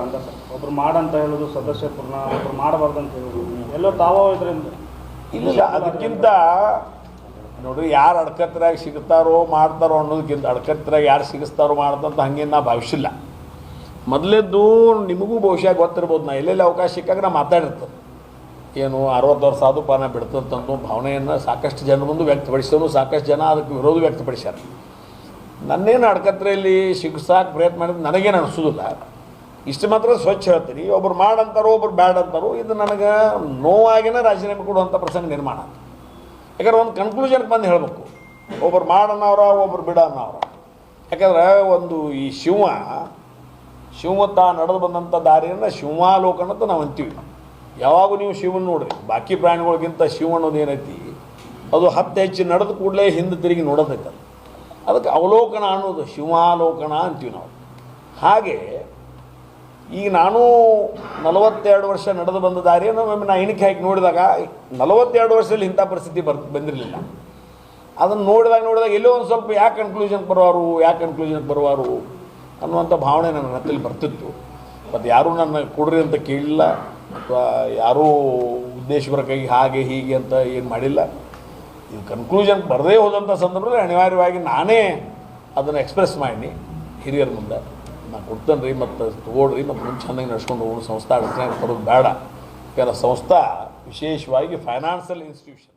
ಅಂತ ಒಬ್ರು ಮಾಡಂತ ಹೇಳೋದು ಸದಸ್ಯ ಪೂರ್ಣ ಒಬ್ರು ಮಾಡಬಾರ್ದು ಅಂತ ಹೇಳೋದು. ಎಲ್ಲೋ ತಾವೋ ಇದರಿಂದ. ಇಲ್ಲ ಅದಕ್ಕಿಂತ ನೋಡ್ರಿ ಯಾರು ಅಡ್ಕತ್ರಾಗ ಸಿಗ್ತಾರೋ ಮಾಡ್ತಾರೋ ಅನ್ನೋದಕ್ಕಿಂತ ಅಡ್ಕತ್ರಾಗ ಯಾರು ಸಿಗಿಸ್ತಾರೋ ಮಾಡ್ತಂತ ಹಂಗೇನು ನಾ ಭಾವಿಸಿಲ್ಲ. ಮೊದಲೇದ್ದು ನಿಮಗೂ ಬಹುಶಃ ಗೊತ್ತಿರ್ಬೋದು, ನಾ ಎಲ್ಲೆಲ್ಲಿ ಅವಕಾಶ ಸಿಕ್ಕಾಗ ನಾ ಮಾತಾಡಿರ್ತೇನೆ ಏನು ಅರವತ್ತು ವರ್ಷ ಸಾಧುಪಾನ ಪಾನ ಬಿಡ್ತಂತಂದು ಭಾವನೆಯನ್ನು ಸಾಕಷ್ಟು ಜನ ಬಂದು ವ್ಯಕ್ತಪಡಿಸಿದ್ರು, ಸಾಕಷ್ಟು ಜನ ಅದಕ್ಕೆ ವಿರೋಧ ವ್ಯಕ್ತಪಡಿಸ್ಯಾರ. ನನ್ನೇನು ಅಡ್ಕತ್ರೆಯಲ್ಲಿ ಸಿಗ್ಸಾಕ ಪ್ರಯತ್ನ ಮಾಡಿದ್ರೆ ನನಗೇನು ಅನಿಸೋದಿಲ್ಲ. ಇಷ್ಟು ಮಾತ್ರ ಸ್ವಚ್ಛ ಹೇಳ್ತೀನಿ. ಒಬ್ರು ಮಾಡಂತಾರೋ, ಒಬ್ರು ಬ್ಯಾಡ್ ಅಂತಾರೋ ಇದು ನನಗೆ ನೋವಾಗಿನ ರಾಜೀನಾಮೆ ಕೊಡುವಂಥ ಪ್ರಸಂಗ ನಿರ್ಮಾಣ. ಯಾಕಂದ್ರೆ ಒಂದು ಕನ್ಕ್ಲೂಷನ್ಗೆ ಬಂದು ಹೇಳಬೇಕು. ಒಬ್ರು ಮಾಡನವ್ರ, ಒಬ್ರು ಬಿಡ ಅನ್ನೋರ ಯಾಕಂದ್ರೆ ಒಂದು ಈ ಶಿವ ಶಿವ ನಡೆದು ಬಂದಂಥ ದಾರಿಯನ್ನು ಶಿವಾಲೋಕನ ಅಂತ ನಾವು ಅಂತೀವಿ. ಯಾವಾಗೂ ನೀವು ಶಿವನ ನೋಡ್ರಿ. ಬಾಕಿ ಪ್ರಾಣಿಗಳಿಗಿಂತ ಶಿವ ಅನ್ನೋದು ಏನೈತಿ? ಅದು ಹತ್ತು ಹೆಚ್ಚು ನಡೆದು ಕೂಡಲೇ ಹಿಂದೆ ತಿರುಗಿ ನೋಡೋದೈತೆ ಅದಕ್ಕೆ ಅವಲೋಕನ ಅನ್ನೋದು ಶಿವಾಲೋಕನ ಅಂತೀವಿ ನಾವು. ಹಾಗೆ ಈಗ ನಾನು ನಲವತ್ತೆರಡು ವರ್ಷ ನಡೆದು ಬಂದ ದಾರಿಯನ್ನು ಒಮ್ಮೆ ನಾ ಎಣಿಕೆ ಹಾಕಿ ನೋಡಿದಾಗ ನಲವತ್ತೆರಡು ವರ್ಷದಲ್ಲಿ ಇಂಥ ಪರಿಸ್ಥಿತಿ ಬರ್, ಬಂದಿರಲಿಲ್ಲ. ಅದನ್ನು ನೋಡಿದಾಗ ನೋಡಿದಾಗ ಎಲ್ಲೋ ಒಂದು ಸ್ವಲ್ಪ ಯಾಕೆ ಕನ್ಕ್ಲೂಷನ್ಗೆ ಬರುವಾರು, ಯಾಕೆ ಕನ್ಕ್ಲೂಷನ್ಗೆ ಬರುವಾರು ಅನ್ನುವಂಥ ಭಾವನೆ ನನ್ನ ಹತ್ತಲ್ಲಿ ಬರ್ತಿತ್ತು. ಮತ್ತು ಯಾರೂ ನನ್ನ ಕೊಡ್ರಿ ಅಂತ ಕೇಳಿಲ್ಲ, ಅಥವಾ ಯಾರೂ ಉದ್ದೇಶಪೂರ್ವಕವಾಗಿ ಹಾಗೆ ಹೀಗೆ ಅಂತ ಏನು ಮಾಡಿಲ್ಲ. ಇದು ಕನ್ಕ್ಲೂಷನ್ ಬರದೇ ಹೋದಂಥ ಸಂದರ್ಭದಲ್ಲಿ ಅನಿವಾರ್ಯವಾಗಿ ನಾನೇ ಅದನ್ನು ಎಕ್ಸ್ಪ್ರೆಸ್ ಮಾಡಿ ಹಿರಿಯರ ಮುಂದೆ. ನಾನು ಕೊಡ್ತೇನೆ ರೀ ಮತ್ತು ತೊಗೊಳ್ರಿ, ಮತ್ತು ಮುಂದೆ ಚೆನ್ನಾಗಿ ನಡ್ಸ್ಕೊಂಡು ಹೋಗೋಣ ಸಂಸ್ಥೆ ಅಡಚಣೆ ಬೇಡ. ಯಾಕಂದ್ರೆ ಸಂಸ್ಥಾ ವಿಶೇಷವಾಗಿ ಫೈನಾನ್ಷಿಯಲ್ ಇನ್ಸ್ಟಿಟ್ಯೂಷನ್